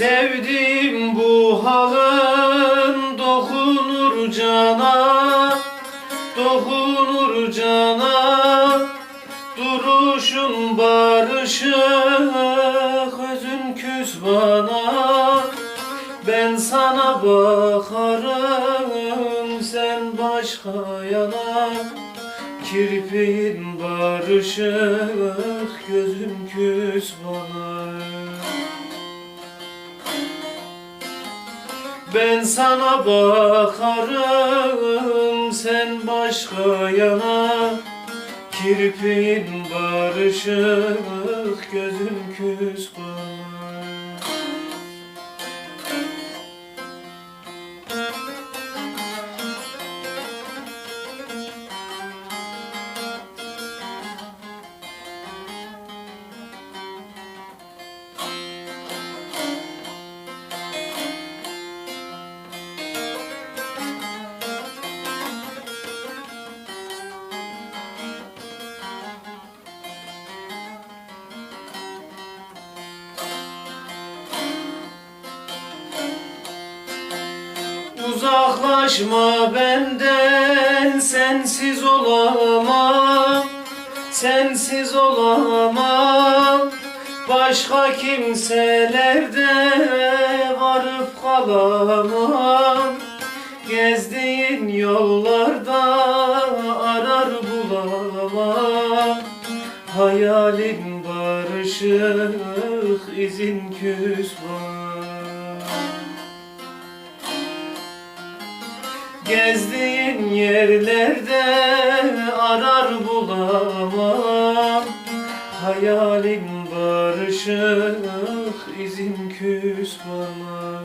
Sevdiğim bu halın dokunur cana Dokunur cana. Duruşun barışık Özün küs bana. Ben sana bakarım Sen başka yana. Kirpiğin barışık Gözün küs bana Ben sana bakarım sen başka yana. Kirpiğin barışık gözüm küs Uzaklaşma benden sensiz olamam Sensiz olamam. Başka kimselerde varıp kalamam. Gezdiğin yollarda arar bulamam. Hayalin barışık izin küs var Gezdiğin yerlerde arar bulamam. Hayalin barışık izin küs bana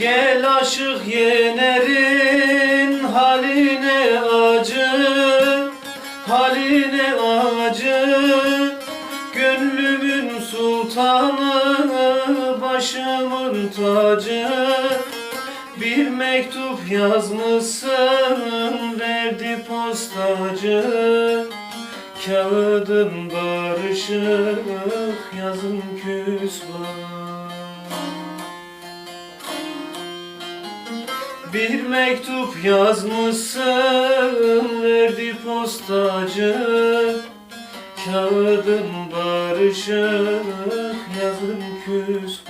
Gel aşık yenerin haline acı Haline acı. Gönlümün sultanı Başımın tacı. Bir mektup yazmışsın Verdi postacı. Kağıdın barışık Yazın küs bana Bir mektup yazmışsın verdi postacı. Kağıdın barışık yazın küs